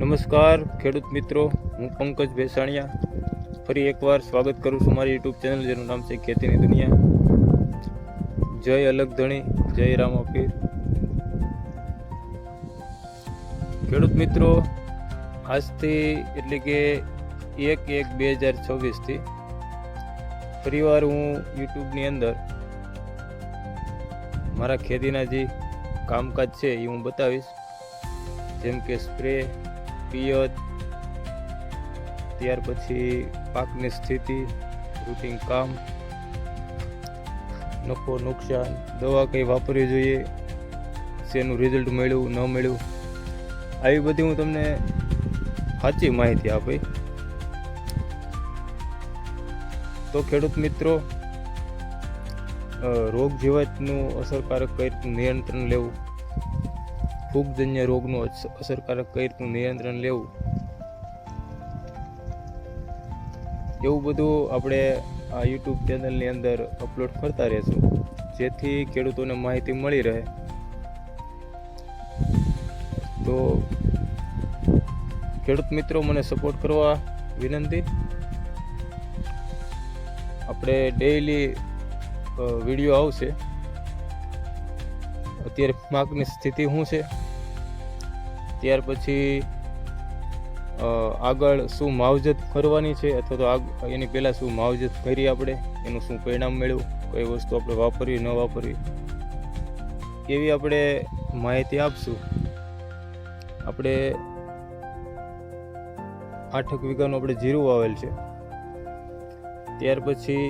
નમસ્કાર, ખેડૂત મિત્રો. હું પંકજ ભેસાણિયા. ફરી એકવાર સ્વાગત કરું છું મારી યુટ્યુબ ચેનલ, જેનું નામ છે ખેતીની દુનિયા. જય અલગ ધણી, જય રામ પીર ખેડૂત મિત્રો, આજથી એટલે કે એક એક બે હજાર છવ્વીસથી ફરીવાર હું યુટ્યુબની અંદર મારા ખેતીના જે કામકાજ છે એ હું બતાવીશ. જેમ કે સ્પ્રે પિયત, ત્યાર પછી પાકની સ્થિતિ, રૂટિન કામ, નફો, નુકસાન, દવા કઈ વાપરવી જોઈએ, શેનું રિઝલ્ટ મળ્યું, ન મળ્યું, આવી બધી હું તમને સાચી માહિતી આપી. તો ખેડૂત મિત્રો રોગ જીવાતનું અસરકારક કઈ નિયંત્રણ લેવું. ફૂગજન્ય રોગનું અસરકારક કઈ રીતનું નિયંત્રણ લેવું? એવું બધું આપણે આ યુટ્યુબ ચેનલની અંદર અપલોડ કરતા રહેશું. જેથી ખેડૂતોને માહિતી મળી રહે. તો ખેડૂત મિત્રો, મને સપોર્ટ કરવા વિનંતી. આપણે ડેઈલી વીડિયો આવશે. અત્યારે પાકની સ્થિતિ શું છે? ત્યાર પછી આગળ શું માવજત કરવાની છે અથવા તો એની પહેલાં શું માવજત કરી આપણે, એનું શું પરિણામ મળ્યું કઈ વસ્તુ આપણે વાપરવી, ન વાપરવી, એવી આપણે માહિતી આપશું. આપણે આઠક વીઘાનું આપણે જીરું વાવેલ છે. ત્યાર પછી,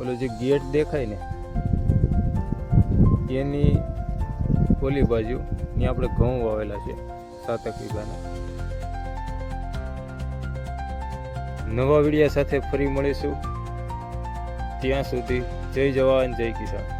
ઓલો જે ગેટ દેખાય ને, એની ઓલી બાજુ, ત્યાં આપણે ઘઉં વાવેલા છે. સાતક વીઘાના નવા વિડિયા સાથે ફરી મળીશું. ત્યાં સુધી જય જવાન જય કિસાન.